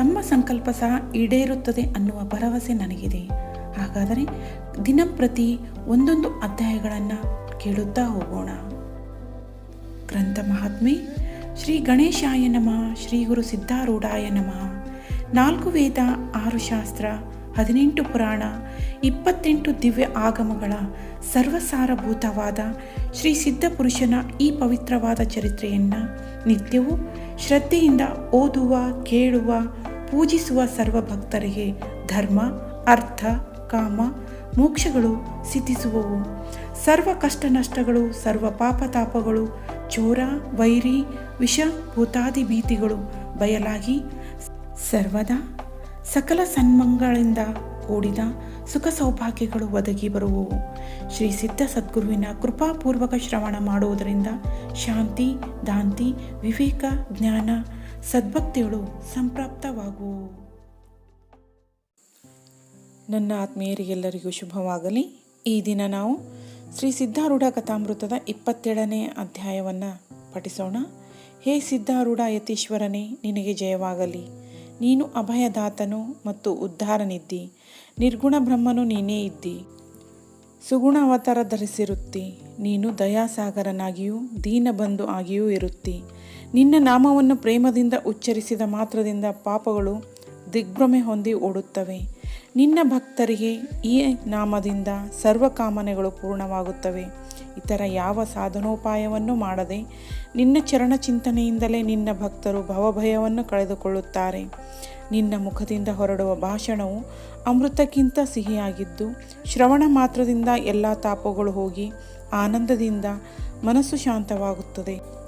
ತಮ್ಮ ಸಂಕಲ್ಪ ಸಹ ಈಡೇರುತ್ತದೆ ಅನ್ನುವ ಭರವಸೆ ನನಗಿದೆ. ಹಾಗಾದರೆ ದಿನಂಪ್ರತಿ ಒಂದೊಂದು ಅಧ್ಯಾಯಗಳನ್ನು ಕೇಳುತ್ತಾ ಹೋಗೋಣ. ಗ್ರಂಥ ಮಹಾತ್ಮೆ, ಶ್ರೀ ಗಣೇಶಾಯ ನಮಃ, ಶ್ರೀ ಗುರು ಸಿದ್ಧಾರೂಢಾಯ ನಮಃ. ನಾಲ್ಕು ವೇದ, ಆರು ಶಾಸ್ತ್ರ, ಹದಿನೆಂಟು ಪುರಾಣ, ಇಪ್ಪತ್ತೆಂಟು ದಿವ್ಯ ಆಗಮಗಳ ಸರ್ವಸಾರಭೂತವಾದ ಶ್ರೀ ಸಿದ್ಧಪುರುಷನ ಈ ಪವಿತ್ರವಾದ ಚರಿತ್ರೆಯನ್ನು ನಿತ್ಯವೂ ಶ್ರದ್ಧೆಯಿಂದ ಓದುವ, ಕೇಳುವ ಪೂಜಿಸುವ ಸರ್ವ ಭಕ್ತರಿಗೆ ಧರ್ಮ, ಅರ್ಥ, ಕಾಮ, ಮೋಕ್ಷಗಳು ಸಿದ್ಧಿಸುವವು. ಸರ್ವ ಕಷ್ಟ ನಷ್ಟಗಳು ಸರ್ವ ಪಾಪತಾಪಗಳು, ಚೋರ, ವೈರಿ, ವಿಷ, ಭೂತಾದಿ ಭೀತಿಗಳು ಬಯಲಾಗಿ ಸರ್ವದಾ ಸಕಲ ಸನ್ಮಂಗಳಿಂದ ಕೂಡಿದ ಸುಖ ಸೌಭಾಗ್ಯಗಳು ಒದಗಿ ಬರುವವು. ಶ್ರೀ ಸಿದ್ಧ ಸದ್ಗುರುವಿನ ಕೃಪಾಪೂರ್ವಕ ಶ್ರವಣ ಮಾಡುವುದರಿಂದ ಶಾಂತಿ, ದಾಂತಿ, ವಿವೇಕ, ಜ್ಞಾನ ಸದ್ಭಕ್ತಿಗಳು ಸಂಪ್ರಾಪ್ತವಾಗು. ನನ್ನ ಆತ್ಮೀಯರಿಗೆಲ್ಲರಿಗೂ ಶುಭವಾಗಲಿ. ಈ ದಿನ ನಾವು ಶ್ರೀ ಸಿದ್ಧಾರೂಢ ಕಥಾಮೃತದ ಇಪ್ಪತ್ತೇಳನೇ ಅಧ್ಯಾಯವನ್ನು ಪಠಿಸೋಣ. ಹೇ ಸಿದ್ಧಾರೂಢ ಯತೀಶ್ವರನೇ, ನಿನಗೆ ಜಯವಾಗಲಿ. ನೀನು ಅಭಯದಾತನು ಮತ್ತು ಉದ್ಧಾರನಿದ್ದಿ. ನಿರ್ಗುಣ ಬ್ರಹ್ಮನು ನೀನೇ ಇದ್ದಿ. ಸುಗುಣ ಅವತಾರ ಧರಿಸಿರುತ್ತಿ. ನೀನು ದಯಾಸಾಗರನಾಗಿಯೂ ದೀನಬಂಧು ಆಗಿಯೂ ಇರುತ್ತಿ. ನಿನ್ನ ನಾಮವನ್ನು ಪ್ರೇಮದಿಂದ ಉಚ್ಚರಿಸಿದ ಮಾತ್ರದಿಂದ ಪಾಪಗಳು ದಿಗ್ಭ್ರಮೆ ಹೊಂದಿ ಓಡುತ್ತವೆ. ನಿನ್ನ ಭಕ್ತರಿಗೆ ಈ ನಾಮದಿಂದ ಸರ್ವ ಕಾಮನೆಗಳು ಪೂರ್ಣವಾಗುತ್ತವೆ. ಇತರ ಯಾವ ಸಾಧನೋಪಾಯವನ್ನು ಮಾಡದೆ ನಿನ್ನ ಚರಣ ಚಿಂತನೆಯಿಂದಲೇ ನಿನ್ನ ಭಕ್ತರು ಭವಭಯವನ್ನು ಕಳೆದುಕೊಳ್ಳುತ್ತಾರೆ. ನಿನ್ನ ಮುಖದಿಂದ ಹೊರಡುವ ಭಾಷಣವು ಅಮೃತಕ್ಕಿಂತ ಸಿಹಿಯಾಗಿದ್ದು, ಶ್ರವಣ ಮಾತ್ರದಿಂದ ಎಲ್ಲ ತಾಪಗಳು ಹೋಗಿ ಆನಂದದಿಂದ ಮನಸ್ಸು ಶಾಂತವಾಗುತ್ತದೆ.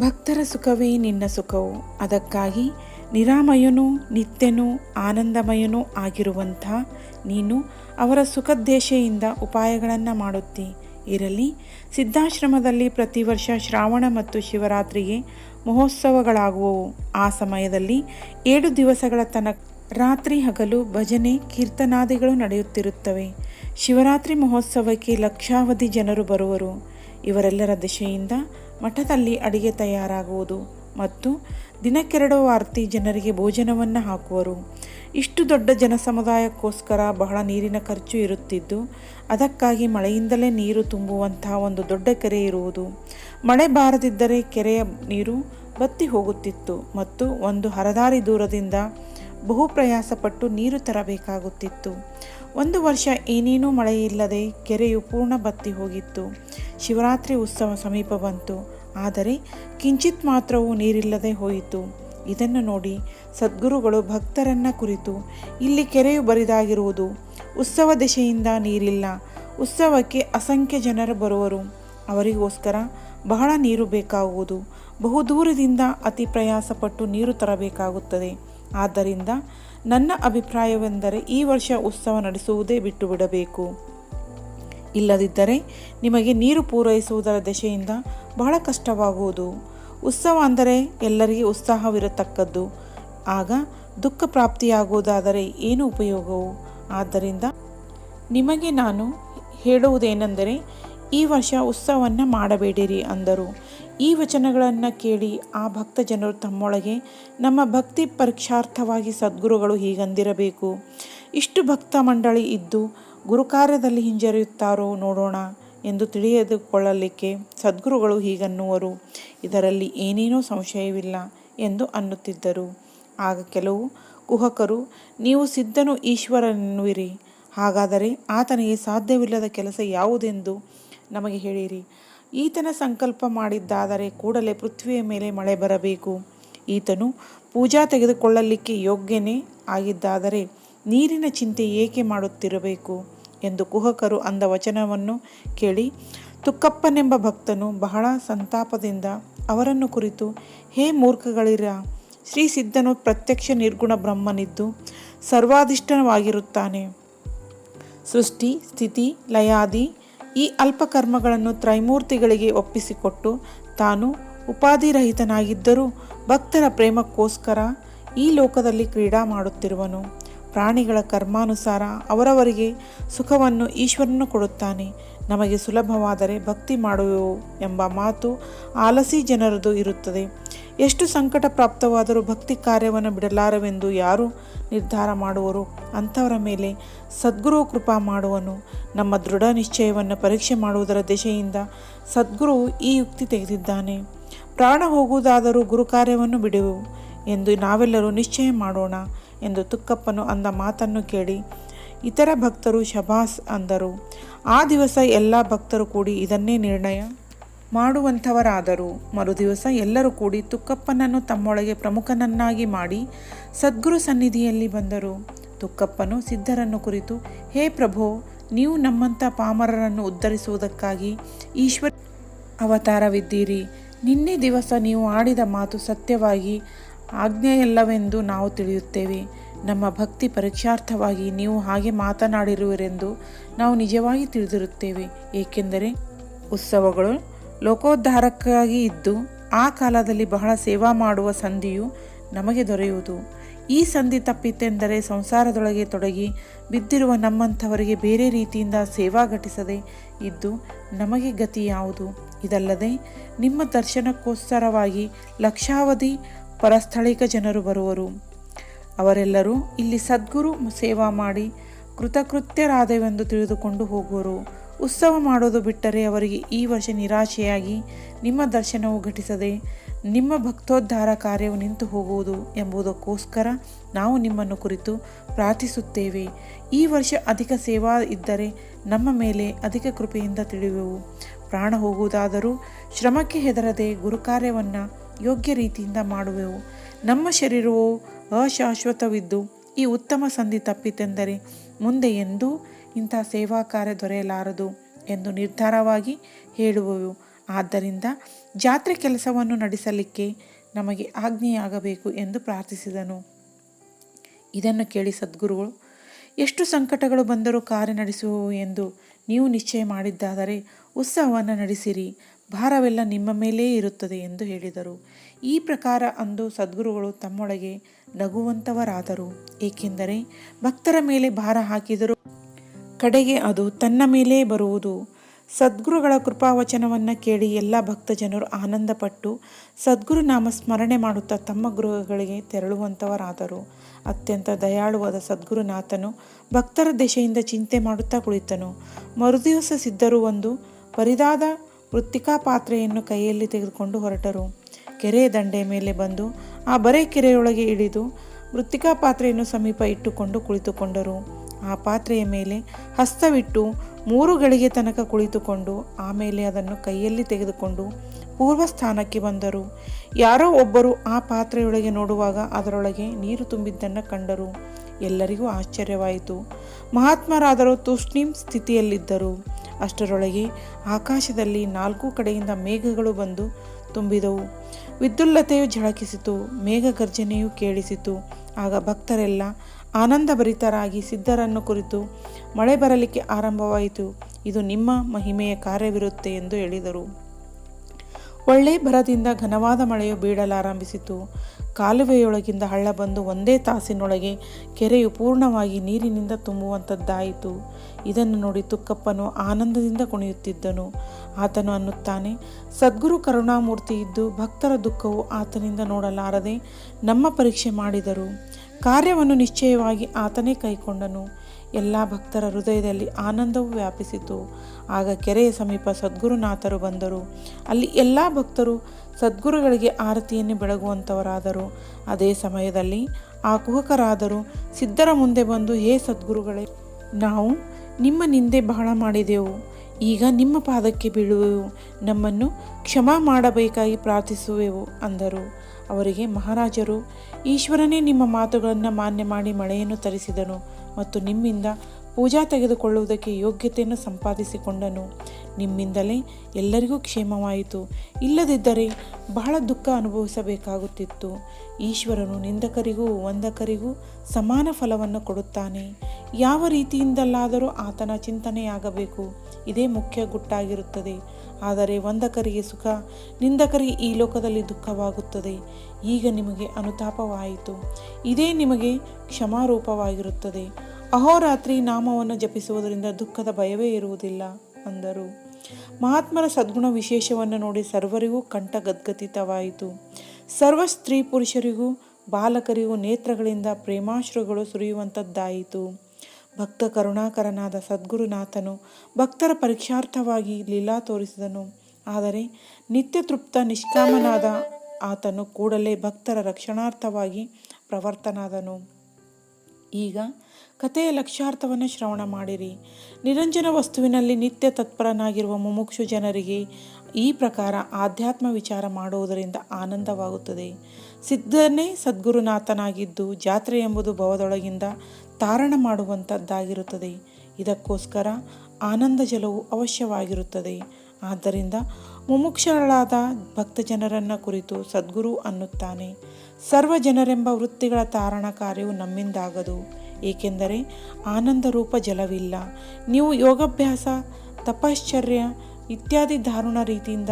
ಭಕ್ತರ ಸುಖವೇ ನಿನ್ನ ಸುಖವು. ಅದಕ್ಕಾಗಿ ನಿರಾಮಯನೂ, ನಿತ್ಯನೂ, ಆನಂದಮಯನೂ ಆಗಿರುವಂಥ ನೀನು ಅವರ ಸುಖದ್ದೇಶೆಯಿಂದ ಉಪಾಯಗಳನ್ನು ಮಾಡುತ್ತಿ. ಇರಲಿ, ಸಿದ್ಧಾಶ್ರಮದಲ್ಲಿ ಪ್ರತಿ ವರ್ಷ ಶ್ರಾವಣ ಮತ್ತು ಶಿವರಾತ್ರಿಗೆ ಮಹೋತ್ಸವಗಳಾಗುವವು. ಆ ಸಮಯದಲ್ಲಿ ಏಳು ದಿವಸಗಳ ತನಕ ರಾತ್ರಿ ಹಗಲು ಭಜನೆ, ಕೀರ್ತನಾದಿಗಳು ನಡೆಯುತ್ತಿರುತ್ತವೆ. ಶಿವರಾತ್ರಿ ಮಹೋತ್ಸವಕ್ಕೆ ಲಕ್ಷಾವಧಿ ಜನರು ಬರುವರು. ಇವರೆಲ್ಲರ ದಿಶೆಯಿಂದ ಮಠದಲ್ಲಿ ಅಡಿಗೆ ತಯಾರಾಗುವುದು ಮತ್ತು ದಿನಕ್ಕೆರಡು ವಾರ್ತಿ ಜನರಿಗೆ ಭೋಜನವನ್ನು ಹಾಕುವರು. ಇಷ್ಟು ದೊಡ್ಡ ಜನಸಮುದಾಯಕ್ಕೋಸ್ಕರ ಬಹಳ ನೀರಿನ ಖರ್ಚು ಇರುತ್ತಿದ್ದು, ಅದಕ್ಕಾಗಿ ಮಳೆಯಿಂದಲೇ ನೀರು ತುಂಬುವಂತಹ ಒಂದು ದೊಡ್ಡ ಕೆರೆ ಇರುವುದು. ಮಳೆ ಬಾರದಿದ್ದರೆ ಕೆರೆಯ ನೀರು ಬತ್ತಿ ಹೋಗುತ್ತಿತ್ತು ಮತ್ತು ಒಂದು ಹರದಾರಿ ದೂರದಿಂದ ಬಹು ಪ್ರಯಾಸಪಟ್ಟು ನೀರು ತರಬೇಕಾಗುತ್ತಿತ್ತು. ಒಂದು ವರ್ಷ ಏನೇನೂ ಮಳೆಯಿಲ್ಲದೆ ಕೆರೆಯು ಪೂರ್ಣ ಬತ್ತಿ ಹೋಗಿತ್ತು. ಶಿವರಾತ್ರಿ ಉತ್ಸವ ಸಮೀಪ ಬಂತು. ಆದರೆ ಕಿಂಚಿತ್ ಮಾತ್ರವೂ ನೀರಿಲ್ಲದೆ ಹೋಯಿತು. ಇದನ್ನು ನೋಡಿ ಸದ್ಗುರುಗಳು ಭಕ್ತರನ್ನ ಕುರಿತು, ಇಲ್ಲಿ ಕೆರೆಯು ಬರಿದಾಗಿರುವುದು. ಉತ್ಸವ ದಿಶೆಯಿಂದ ನೀರಿಲ್ಲ. ಉತ್ಸವಕ್ಕೆ ಅಸಂಖ್ಯ ಜನರು ಬರುವರು. ಅವರಿಗೋಸ್ಕರ ಬಹಳ ನೀರು ಬೇಕಾಗುವುದು. ಬಹುದೂರದಿಂದ ಅತಿ ಪ್ರಯಾಸಪಟ್ಟು ನೀರು ತರಬೇಕಾಗುತ್ತದೆ. ಆದ್ದರಿಂದ ನನ್ನ ಅಭಿಪ್ರಾಯವೆಂದರೆ ಈ ವರ್ಷ ಉತ್ಸವ ನಡೆಸುವುದೇ ಬಿಟ್ಟು ಬಿಡಬೇಕು ಇಲ್ಲದಿದ್ದರೆ ನಿಮಗೆ ನೀರು ಪೂರೈಸುವುದರ ದೆಸೆಯಿಂದ ಬಹಳ ಕಷ್ಟವಾಗುವುದು. ಉತ್ಸವ ಅಂದರೆ ಎಲ್ಲರಿಗೆ ಉತ್ಸಾಹವಿರತಕ್ಕದ್ದು. ಆಗ ದುಃಖ ಪ್ರಾಪ್ತಿಯಾಗುವುದಾದರೆ ಏನು ಉಪಯೋಗವು? ಆದ್ದರಿಂದ ನಿಮಗೆ ನಾನು ಹೇಳುವುದೇನೆಂದರೆ ಈ ವರ್ಷ ಉತ್ಸವವನ್ನು ಮಾಡಬೇಡಿರಿ ಅಂದರು. ಈ ವಚನಗಳನ್ನು ಕೇಳಿ ಆ ಭಕ್ತ ಜನರು ತಮ್ಮೊಳಗೆ ನಮ್ಮ ಭಕ್ತಿ ಪರೀಕ್ಷಾರ್ಥವಾಗಿ ಸದ್ಗುರುಗಳು ಹೀಗಂದಿರಬೇಕು. ಇಷ್ಟು ಭಕ್ತ ಮಂಡಳಿ ಇದ್ದು ಗುರುಕಾರ್ಯದಲ್ಲಿ ಹಿಂಜರಿಯುತ್ತಾರೋ ನೋಡೋಣ ಎಂದು ತಿಳಿಯದುಕೊಳ್ಳಲಿಕ್ಕೆ ಸದ್ಗುರುಗಳು ಹೀಗನ್ನುವರು. ಇದರಲ್ಲಿ ಏನೇನೂ ಸಂಶಯವಿಲ್ಲ ಎಂದು ಅನ್ನುತ್ತಿದ್ದರು. ಆಗ ಕೆಲವು ಕುಹಕರು, ನೀವು ಸಿದ್ಧನು ಈಶ್ವರನೆನ್ನುವಿರಿ, ಹಾಗಾದರೆ ಆತನಿಗೆ ಸಾಧ್ಯವಿಲ್ಲದ ಕೆಲಸ ಯಾವುದೆಂದು ನಮಗೆ ಹೇಳಿರಿ. ಈತನ ಸಂಕಲ್ಪ ಮಾಡಿದ್ದಾದರೆ ಕೂಡಲೇ ಪೃಥ್ವಿಯ ಮೇಲೆ ಮಳೆ ಬರಬೇಕು. ಈತನು ಪೂಜಾ ತೆಗೆದುಕೊಳ್ಳಲಿಕ್ಕೆ ಯೋಗ್ಯನೇ ಆಗಿದ್ದಾದರೆ ನೀರಿನ ಚಿಂತೆ ಏಕೆ ಮಾಡುತ್ತಿರಬೇಕು? ಎಂದು ಕುಹಕರು ಅಂದ ವಚನವನ್ನು ಕೇಳಿ, ತುಕ್ಕಪ್ಪನೆಂಬ ಭಕ್ತನು ಬಹಳ ಸಂತಾಪದಿಂದ ಅವರನ್ನು ಕುರಿತು, ಹೇ ಮೂರ್ಖಗಳಿರ, ಶ್ರೀ ಸಿದ್ಧನು ಪ್ರತ್ಯಕ್ಷ ನಿರ್ಗುಣ ಬ್ರಹ್ಮನಿದ್ದು ಸರ್ವಾಧಿಷ್ಠನವಾಗಿರುತ್ತಾನೆ. ಸೃಷ್ಟಿ, ಸ್ಥಿತಿ, ಲಯಾದಿ ಈ ಅಲ್ಪ ಕರ್ಮಗಳನ್ನು ತ್ರೈಮೂರ್ತಿಗಳಿಗೆ ಒಪ್ಪಿಸಿಕೊಟ್ಟು ತಾನು ಉಪಾಧಿರಹಿತನಾಗಿದ್ದರೂ ಭಕ್ತರ ಪ್ರೇಮಕ್ಕೋಸ್ಕರ ಈ ಲೋಕದಲ್ಲಿ ಕ್ರೀಡಾ ಮಾಡುತ್ತಿರುವನು. ಪ್ರಾಣಿಗಳ ಕರ್ಮಾನುಸಾರ ಅವರವರಿಗೆ ಸುಖವನ್ನು ಈಶ್ವರನು ಕೊಡುತ್ತಾನೆ. ನಮಗೆ ಸುಲಭವಾದರೆ ಭಕ್ತಿ ಮಾಡುವೆವು ಎಂಬ ಮಾತು ಆಲಸಿ ಜನರದು ಇರುತ್ತದೆ. ಎಷ್ಟು ಸಂಕಟ ಪ್ರಾಪ್ತವಾದರೂ ಭಕ್ತಿ ಕಾರ್ಯವನ್ನು ಬಿಡಲಾರವೆಂದು ಯಾರು ನಿರ್ಧಾರ ಮಾಡುವರು? ಅಂಥವರ ಮೇಲೆ ಸದ್ಗುರು ಕೃಪಾ ಮಾಡುವನು. ನಮ್ಮ ದೃಢ ನಿಶ್ಚಯವನ್ನು ಪರೀಕ್ಷೆ ಮಾಡುವುದರ ದಿಶೆಯಿಂದ ಸದ್ಗುರು ಈ ಯುಕ್ತಿ ತೆಗೆದಿದ್ದಾನೆ. ಪ್ರಾಣ ಹೋಗುವುದಾದರೂ ಗುರು ಕಾರ್ಯವನ್ನು ಬಿಡುವು ಎಂದು ನಾವೆಲ್ಲರೂ ನಿಶ್ಚಯ ಮಾಡೋಣ ಎಂದು ತುಕ್ಕಪ್ಪನು ಅಂದ ಮಾತನ್ನು ಕೇಳಿ ಇತರ ಭಕ್ತರು ಶಬಾಸ್ ಅಂದರು. ಆ ದಿವಸ ಎಲ್ಲ ಭಕ್ತರು ಕೂಡಿ ಇದನ್ನೇ ನಿರ್ಣಯ ಮಾಡುವಂಥವರಾದರು. ಮರುದಿವಸ ಎಲ್ಲರೂ ಕೂಡಿ ತುಕ್ಕಪ್ಪನನ್ನು ತಮ್ಮೊಳಗೆ ಪ್ರಮುಖನನ್ನಾಗಿ ಮಾಡಿ ಸದ್ಗುರು ಸನ್ನಿಧಿಯಲ್ಲಿ ಬಂದರು. ತುಕ್ಕಪ್ಪನು ಸಿದ್ಧರನ್ನು ಕುರಿತು, ಹೇ ಪ್ರಭೋ, ನೀವು ನಮ್ಮಂಥ ಪಾಮರರನ್ನು ಉದ್ಧರಿಸುವುದಕ್ಕಾಗಿ ಈಶ್ವರ ಅವತಾರವಿದ್ದೀರಿ. ನಿನ್ನೆ ದಿವಸ ನೀವು ಆಡಿದ ಮಾತು ಸತ್ಯವಾಗಿ ಆಜ್ಞೆಯಲ್ಲವೆಂದು ನಾವು ತಿಳಿಯುತ್ತೇವೆ. ನಮ್ಮ ಭಕ್ತಿ ಪರೀಕ್ಷಾರ್ಥವಾಗಿ ನೀವು ಹಾಗೆ ಮಾತನಾಡಿರುವಿರೆಂದು ನಾವು ನಿಜವಾಗಿ ತಿಳಿದಿರುತ್ತೇವೆ. ಏಕೆಂದರೆ ಉತ್ಸವಗಳು ಲೋಕೋದ್ಧಾರಕ್ಕಾಗಿ ಇದ್ದು ಆ ಕಾಲದಲ್ಲಿ ಬಹಳ ಸೇವಾ ಮಾಡುವ ಸಂಧಿಯು ನಮಗೆ ದೊರೆಯುವುದು. ಈ ಸಂಧಿ ತಪ್ಪಿತೆಂದರೆ ಸಂಸಾರದೊಳಗೆ ತೊಡಗಿ ಬಿದ್ದಿರುವ ನಮ್ಮಂಥವರಿಗೆ ಬೇರೆ ರೀತಿಯಿಂದ ಸೇವಾ ಘಟಿಸದೆ ಇದ್ದು ನಮಗೆ ಗತಿ ಯಾವುದು? ಇದಲ್ಲದೆ ನಿಮ್ಮ ದರ್ಶನಕ್ಕೋಸ್ಕರವಾಗಿ ಲಕ್ಷಾವಧಿ ಪರಸ್ಥಳಿಕ ಜನರು ಬರುವರು. ಅವರೆಲ್ಲರೂ ಇಲ್ಲಿ ಸದ್ಗುರು ಸೇವಾ ಮಾಡಿ ಕೃತಕೃತ್ಯರಾದವೆಂದು ತಿಳಿದುಕೊಂಡು ಹೋಗುವರು. ಉತ್ಸವ ಮಾಡೋದು ಬಿಟ್ಟರೆ ಅವರಿಗೆ ಈ ವರ್ಷ ನಿರಾಶೆಯಾಗಿ ನಿಮ್ಮ ದರ್ಶನವು ಘಟಿಸದೆ ನಿಮ್ಮ ಭಕ್ತೋದ್ಧಾರ ಕಾರ್ಯವು ನಿಂತು ಹೋಗುವುದು ಎಂಬುದಕ್ಕೋಸ್ಕರ ನಾವು ನಿಮ್ಮನ್ನು ಕುರಿತು ಪ್ರಾರ್ಥಿಸುತ್ತೇವೆ. ಈ ವರ್ಷ ಅಧಿಕ ಸೇವಾ ಇದ್ದರೆ ನಮ್ಮ ಮೇಲೆ ಅಧಿಕ ಕೃಪೆಯಿಂದ ತಿಳಿಯುವೆವು. ಪ್ರಾಣ ಹೋಗುವುದಾದರೂ ಶ್ರಮಕ್ಕೆ ಹೆದರದೆ ಗುರುಕಾರ್ಯವನ್ನು ಯೋಗ್ಯ ರೀತಿಯಿಂದ ಮಾಡುವೆವು. ನಮ್ಮ ಶರೀರವು ಅಶಾಶ್ವತವಿದ್ದು, ಈ ಉತ್ತಮ ಸಂಧಿ ತಪ್ಪಿತೆಂದರೆ ಮುಂದೆ ಎಂದೂ ಇಂಥ ಸೇವಾ ಕಾರ್ಯ ದೊರೆಯಲಾರದು ಎಂದು ನಿರ್ಧಾರವಾಗಿ ಹೇಳುವವು. ಆದ್ದರಿಂದ ಜಾತ್ರೆ ಕೆಲಸವನ್ನು ನಡೆಸಲಿಕ್ಕೆ ನಮಗೆ ಆಜ್ಞೆಯಾಗಬೇಕು ಎಂದು ಪ್ರಾರ್ಥಿಸಿದನು. ಇದನ್ನು ಕೇಳಿ ಸದ್ಗುರುಗಳು, ಎಷ್ಟು ಸಂಕಟಗಳು ಬಂದರೂ ಕಾರ್ಯ ನಡೆಸುವವು ಎಂದು ನೀವು ನಿಶ್ಚಯ ಮಾಡಿದ್ದಾದರೆ ಉತ್ಸವವನ್ನು ನಡೆಸಿರಿ. ಭಾರವೆಲ್ಲ ನಿಮ್ಮ ಮೇಲೇ ಇರುತ್ತದೆ ಎಂದು ಹೇಳಿದರು. ಈ ಪ್ರಕಾರ ಅಂದು ಸದ್ಗುರುಗಳು ತಮ್ಮೊಳಗೆ ನಗುವಂತವರಾದರು. ಏಕೆಂದರೆ ಭಕ್ತರ ಮೇಲೆ ಭಾರ ಹಾಕಿದರು ಕಡೆಗೆ ಅದು ತನ್ನ ಮೇಲೇ ಬರುವುದು. ಸದ್ಗುರುಗಳ ಕೃಪಾವಚನವನ್ನು ಕೇಳಿ ಎಲ್ಲ ಭಕ್ತ ಜನರು ಆನಂದಪಟ್ಟು ಸದ್ಗುರು ನಾಮ ಸ್ಮರಣೆ ಮಾಡುತ್ತಾ ತಮ್ಮ ಗೃಹಗಳಿಗೆ ತೆರಳುವಂಥವರಾದರು ಅತ್ಯಂತ ದಯಾಳುವಾದ ಸದ್ಗುರುನಾಥನು ಭಕ್ತರ ದೆಸೆಯಿಂದ ಚಿಂತೆ ಮಾಡುತ್ತಾ ಕುಳಿತನು. ಮರುದಿವಸ ಸಿದ್ಧರು ಒಂದು ಪರಿದಾದ ವೃತ್ತಿಕಾ ಪಾತ್ರೆಯನ್ನು ಕೈಯಲ್ಲಿ ತೆಗೆದುಕೊಂಡು ಹೊರಟರು. ಕೆರೆಯ ದಂಡೆಯ ಮೇಲೆ ಬಂದು ಆ ಬರೆ ಕೆರೆಯೊಳಗೆ ಇಳಿದು ಮೃತ್ತಿಕಾ ಪಾತ್ರೆಯನ್ನು ಸಮೀಪ ಇಟ್ಟುಕೊಂಡು ಕುಳಿತುಕೊಂಡರು. ಆ ಪಾತ್ರೆಯ ಮೇಲೆ ಹಸ್ತವಿಟ್ಟು ಮೂರು ಗಳಿಗೆ ತನಕ ಕುಳಿತುಕೊಂಡು ಆಮೇಲೆ ಅದನ್ನು ಕೈಯಲ್ಲಿ ತೆಗೆದುಕೊಂಡು ಪೂರ್ವ ಸ್ಥಾನಕ್ಕೆ ಬಂದರು. ಯಾರೋ ಒಬ್ಬರು ಆ ಪಾತ್ರೆಯೊಳಗೆ ನೋಡುವಾಗ ಅದರೊಳಗೆ ನೀರು ತುಂಬಿದ್ದನ್ನು ಕಂಡರು. ಎಲ್ಲರಿಗೂ ಆಶ್ಚರ್ಯವಾಯಿತು. ಮಹಾತ್ಮರಾದರೂ ತೂಷ್ಣೀಂ ಸ್ಥಿತಿಯಲ್ಲಿದ್ದರು. ಅಷ್ಟರೊಳಗೆ ಆಕಾಶದಲ್ಲಿ ನಾಲ್ಕು ಕಡೆಯಿಂದ ಮೇಘಗಳು ಬಂದು ತುಂಬಿದವು. ವಿದ್ಯುಲ್ಲತೆಯು ಝಳಕಿಸಿತು ಮೇಘ ಗರ್ಜನೆಯು ಕೇಳಿಸಿತು. ಆಗ ಭಕ್ತರೆಲ್ಲ ಆನಂದಭರಿತರಾಗಿ ಸಿದ್ಧರನ್ನು ಕುರಿತು, ಮಳೆ ಬರಲಿಕ್ಕೆ ಆರಂಭವಾಯಿತು, ಇದು ನಿಮ್ಮ ಮಹಿಮೆಯ ಕಾರ್ಯವಿರುತ್ತೆ ಎಂದು ಹೇಳಿದರು. ಒಳ್ಳೆ ಭರದಿಂದ ಘನವಾದ ಮಳೆಯು ಬೀಳಲಾರಂಭಿಸಿತು. ಕಾಲುವೆಯೊಳಗಿಂದ ಹಳ್ಳ ಬಂದು ಒಂದೇ ತಾಸಿನೊಳಗೆ ಕೆರೆಯು ಪೂರ್ಣವಾಗಿ ನೀರಿನಿಂದ ತುಂಬುವಂಥದ್ದಾಯಿತು ಇದನ್ನು ನೋಡಿ ತುಕ್ಕಪ್ಪನು ಆನಂದದಿಂದ ಕುಣಿಯುತ್ತಿದ್ದನು. ಆತನು ಅನ್ನುತ್ತಾನೆ, ಸದ್ಗುರು ಕರುಣಾಮೂರ್ತಿ ಇದ್ದು ಭಕ್ತರ ದುಃಖವು ಆತನಿಂದ ನೋಡಲಾರದೆ ನಮ್ಮ ಪರೀಕ್ಷೆ ಮಾಡಿದರು. ಕಾರ್ಯವನ್ನು ನಿಶ್ಚಯವಾಗಿ ಆತನೇ ಕೈಕೊಂಡನು. ಎಲ್ಲ ಭಕ್ತರ ಹೃದಯದಲ್ಲಿ ಆನಂದವು ವ್ಯಾಪಿಸಿತು. ಆಗ ಕೆರೆಯ ಸಮೀಪ ಸದ್ಗುರುನಾಥರು ಬಂದರು. ಅಲ್ಲಿ ಎಲ್ಲ ಭಕ್ತರು ಸದ್ಗುರುಗಳಿಗೆ ಆರತಿಯನ್ನು ಬೆಳಗುವಂಥವರಾದರು ಅದೇ ಸಮಯದಲ್ಲಿ ಆ ಕುಹಕರಾದರು, ಸಿದ್ಧರ ಮುಂದೆ ಬಂದು ಹೇ ಸದ್ಗುರುಗಳೇ, ನಾವು ನಿಮ್ಮ ನಿಂದೆ ಬಹಳ ಮಾಡಿದೆವು. ಈಗ ನಿಮ್ಮ ಪಾದಕ್ಕೆ ಬೀಳುವೆವು. ನಮ್ಮನ್ನು ಕ್ಷಮಾ ಮಾಡಬೇಕಾಗಿ ಪ್ರಾರ್ಥಿಸುವೆವು, ಅಂದರು. ಅವರಿಗೆ ಮಹಾರಾಜರು, ಈಶ್ವರನೇ, ನಿಮ್ಮ ಮಾತುಗಳನ್ನು ಮಾನ್ಯ ಮಾಡಿ ಮಳೆಯನ್ನು ತರಿಸಿದನು. ಮತ್ತು ನಿಮ್ಮಿಂದ ಪೂಜಾ ತೆಗೆದುಕೊಳ್ಳುವುದಕ್ಕೆ ಯೋಗ್ಯತೆಯನ್ನು ಸಂಪಾದಿಸಿಕೊಂಡನು. ನಿಮ್ಮಿಂದಲೇ ಎಲ್ಲರಿಗೂ ಕ್ಷೇಮವಾಯಿತು. ಇಲ್ಲದಿದ್ದರೆ ಬಹಳ ದುಃಖ ಅನುಭವಿಸಬೇಕಾಗುತ್ತಿತ್ತು. ಈಶ್ವರನು ನಿಂದಕರಿಗೂ ವಂದಕರಿಗೂ ಸಮಾನ ಫಲವನ್ನು ಕೊಡುತ್ತಾನೆ. ಯಾವ ರೀತಿಯಿಂದಲಾದರೂ ಆತನ ಚಿಂತನೆಯಾಗಬೇಕು. ಇದೇ ಮುಖ್ಯ ಗುಟ್ಟಾಗಿರುತ್ತದೆ. ಆದರೆ ವಂದಕರಿಗೆ ಸುಖ ನಿಂದಕರಿಗೆ ಈ ಲೋಕದಲ್ಲಿ ದುಃಖವಾಗುತ್ತದೆ. ಈಗ ನಿಮಗೆ ಅನುತಾಪವಾಯಿತು. ಇದೇ ನಿಮಗೆ ಕ್ಷಮಾರೂಪವಾಗಿರುತ್ತದೆ. ಅಹೋರಾತ್ರಿ ನಾಮವನ್ನು ಜಪಿಸುವುದರಿಂದ ದುಃಖದ ಭಯವೇ ಇರುವುದಿಲ್ಲ, ಅಂದರು. ಮಹಾತ್ಮರ ಸದ್ಗುಣ ವಿಶೇಷವನ್ನು ನೋಡಿ ಸರ್ವರಿಗೂ ಕಂಠ ಗದ್ಗತಿತವಾಯಿತು. ಸರ್ವ ಸ್ತ್ರೀ ಪುರುಷರಿಗೂ, ಬಾಲಕರಿಗೂ ನೇತ್ರಗಳಿಂದ ಪ್ರೇಮಾಶ್ರುಗಳು ಸುರಿಯುವಂಥದ್ದಾಯಿತು. ಭಕ್ತ ಕರುಣಾಕರನಾದ ಸದ್ಗುರುನಾಥನು ಭಕ್ತರ ಪರೀಕ್ಷಾರ್ಥವಾಗಿ ಲೀಲಾ ತೋರಿಸಿದನು. ಆದರೆ ನಿತ್ಯ ತೃಪ್ತ ನಿಷ್ಕಾಮನಾದ ಆತನು ಕೂಡಲೇ ಭಕ್ತರ ರಕ್ಷಣಾರ್ಥವಾಗಿ ಪ್ರವರ್ತನಾದನು. ಈಗ ಕಥೆಯ ಲಕ್ಷ್ಯಾರ್ಥವನ್ನು ಶ್ರವಣ ಮಾಡಿರಿ. ನಿರಂಜನ ವಸ್ತುವಿನಲ್ಲಿ ನಿತ್ಯ ತತ್ಪರನಾಗಿರುವ ಮುಮುಕ್ಷು ಜನರಿಗೆ ಈ ಪ್ರಕಾರ ಆಧ್ಯಾತ್ಮ ವಿಚಾರ ಮಾಡುವುದರಿಂದ ಆನಂದವಾಗುತ್ತದೆ. ಸಿದ್ಧನೇ ಸದ್ಗುರುನಾಥನಾಗಿದ್ದು ಜಾತ್ರೆ ಎಂಬುದು ಭವದೊಳಗಿಂದ ತಾರಣ ಮಾಡುವಂಥದ್ದಾಗಿರುತ್ತದೆ. ಇದಕ್ಕೋಸ್ಕರ ಆನಂದ ಜಲವು ಅವಶ್ಯವಾಗಿರುತ್ತದೆ. ಆದ್ದರಿಂದ ಮುಮುಕ್ಷಳಾದ ಭಕ್ತ ಜನರನ್ನು ಕುರಿತು ಸದ್ಗುರು ಅನ್ನುತ್ತಾನೆ. ಸರ್ವ ಜನರೆಂಬ ವೃತ್ತಿಗಳ ತಾರಣ ಕಾರ್ಯವು ನಮ್ಮಿಂದಾಗದು. ಏಕೆಂದರೆ ಆನಂದ ರೂಪ ಜಲವಿಲ್ಲ. ನೀವು ಯೋಗಾಭ್ಯಾಸ, ತಪಾಶ್ಚರ್ಯ ಇತ್ಯಾದಿ ದಾರುಣ ರೀತಿಯಿಂದ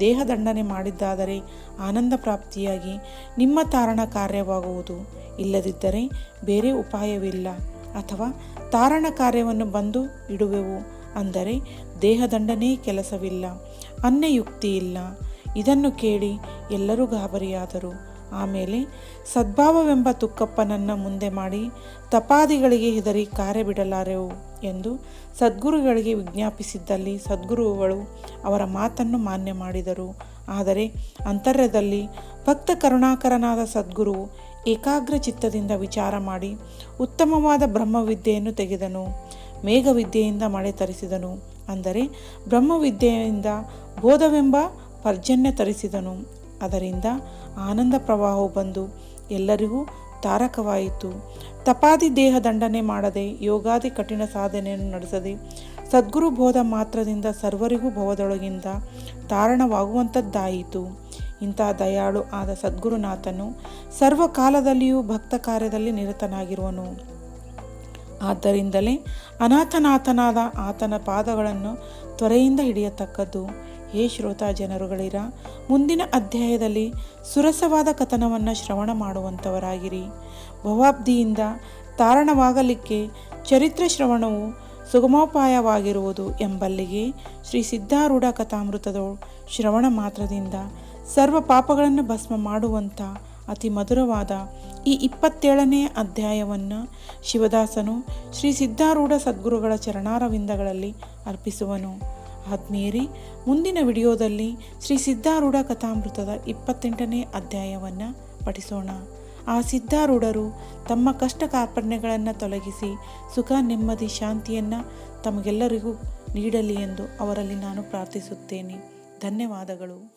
ದೇಹದಂಡನೆ ಮಾಡಿದ್ದಾದರೆ ಆನಂದ ಪ್ರಾಪ್ತಿಯಾಗಿ ನಿಮ್ಮ ತಾರಣ ಕಾರ್ಯವಾಗುವುದು. ಇಲ್ಲದಿದ್ದರೆ ಬೇರೆ ಉಪಾಯವಿಲ್ಲ. ಅಥವಾ ತಾರಣ ಕಾರ್ಯವನ್ನು ಬಂದು ಇಡುವೆವು ಅಂದರೆ ದೇಹದಂಡನೆ ಕೆಲಸವಿಲ್ಲ. ಅನ್ಯಯುಕ್ತಿ ಇಲ್ಲ ಇದನ್ನು ಕೇಳಿ ಎಲ್ಲರೂ ಗಾಬರಿಯಾದರು. ಆಮೇಲೆ ಸದ್ಭಾವವೆಂಬ ತುಕ್ಕಪ್ಪನನ್ನು ಮುಂದೆ ಮಾಡಿ ತಪಾದಿಗಳಿಗೆ ಹೆದರಿ ಕಾರ್ಯ ಬಿಡಲಾರೆವು ಎಂದು ಸದ್ಗುರುಗಳಿಗೆ ವಿಜ್ಞಾಪಿಸಿದ್ದಲ್ಲಿ ಸದ್ಗುರುಗಳು ಅವರ ಮಾತನ್ನು ಮಾನ್ಯ ಮಾಡಿದರು. ಆದರೆ ಅಂತರ್ಯದಲ್ಲಿ ಭಕ್ತ ಕರುಣಾಕರನಾದ ಸದ್ಗುರು ಏಕಾಗ್ರ ಚಿತ್ತದಿಂದ ವಿಚಾರ ಮಾಡಿ ಉತ್ತಮವಾದ ಬ್ರಹ್ಮವಿದ್ಯೆಯನ್ನು ತೆಗೆದನು, ಮೇಘವಿದ್ಯೆಯಿಂದ ಮಳೆ ತರಿಸಿದನು, ಅಂದರೆ ಬ್ರಹ್ಮವಿದ್ಯೆಯಿಂದ ಬೋಧವೆಂಬ ಪರ್ಜನ್ಯ ತರಿಸಿದನು ಅದರಿಂದ ಆನಂದ ಪ್ರವಾಹವು ಬಂದು ಎಲ್ಲರಿಗೂ ತಾರಕವಾಯಿತು. ತಪಾದಿ ದೇಹ ದಂಡನೆ ಮಾಡದೆ ಯೋಗಾದಿ ಕಠಿಣ ಸಾಧನೆಯನ್ನು ನಡೆಸದೆ ಸದ್ಗುರು ಬೋಧ ಮಾತ್ರದಿಂದ ಸರ್ವರಿಗೂ ಭವದೊಳಗಿಂದ ತಾರಣವಾಗುವಂಥದ್ದಾಯಿತು. ಇಂಥ ದಯಾಳು ಆದ ಸದ್ಗುರುನಾಥನು ಸರ್ವಕಾಲದಲ್ಲಿಯೂ ಭಕ್ತ ಕಾರ್ಯದಲ್ಲಿ ನಿರತನಾಗಿರುವನು. ಆದ್ದರಿಂದಲೇ ಅನಾಥನಾಥನಾದ ಆತನ ಪಾದಗಳನ್ನು ತ್ವರೆಯಿಂದ ಹಿಡಿಯತಕ್ಕದ್ದು. ಹೇ ಶ್ರೋತಾ ಜನರುಗಳಿರ, ಮುಂದಿನ ಅಧ್ಯಾಯದಲ್ಲಿ ಸುರಸವಾದ ಕಥನವನ್ನು ಶ್ರವಣ ಮಾಡುವಂಥವರಾಗಿರಿ. ಭವಾಬ್ದಿಯಿಂದ ತಾರಣವಾಗಲಿಕ್ಕೆ ಚರಿತ್ರ ಶ್ರವಣವು ಸುಗಮೋಪಾಯವಾಗಿರುವುದು ಎಂಬಲ್ಲಿಗೆ ಶ್ರೀ ಸಿದ್ಧಾರೂಢ ಕಥಾಮೃತದ ಶ್ರವಣ ಮಾತ್ರದಿಂದ ಸರ್ವ ಪಾಪಗಳನ್ನು ಭಸ್ಮ ಮಾಡುವಂಥ ಅತಿ ಮಧುರವಾದ ಈ ಇಪ್ಪತ್ತೇಳನೆಯ ಅಧ್ಯಾಯವನ್ನು ಶಿವದಾಸನು ಶ್ರೀ ಸಿದ್ಧಾರೂಢ ಸದ್ಗುರುಗಳ ಚರಣಾರವಿಂದಗಳಲ್ಲಿ ಅರ್ಪಿಸುವನು. ಆದ್ಮೇರಿ ಮುಂದಿನ ವಿಡಿಯೋದಲ್ಲಿ ಶ್ರೀ ಸಿದ್ಧಾರೂಢ ಕಥಾಮೃತದ ಇಪ್ಪತ್ತೆಂಟನೇ ಅಧ್ಯಾಯವನ್ನು ಪಠಿಸೋಣ. ಆ ಸಿದ್ಧಾರೂಢರು ತಮ್ಮ ಕಷ್ಟ ಕಾರ್ಪಣ್ಯಗಳನ್ನು ತೊಲಗಿಸಿ ಸುಖ, ನೆಮ್ಮದಿ, ಶಾಂತಿಯನ್ನು ತಮಗೆಲ್ಲರಿಗೂ ನೀಡಲಿ ಎಂದು ಅವರಲ್ಲಿ ನಾನು ಪ್ರಾರ್ಥಿಸುತ್ತೇನೆ. ಧನ್ಯವಾದಗಳು.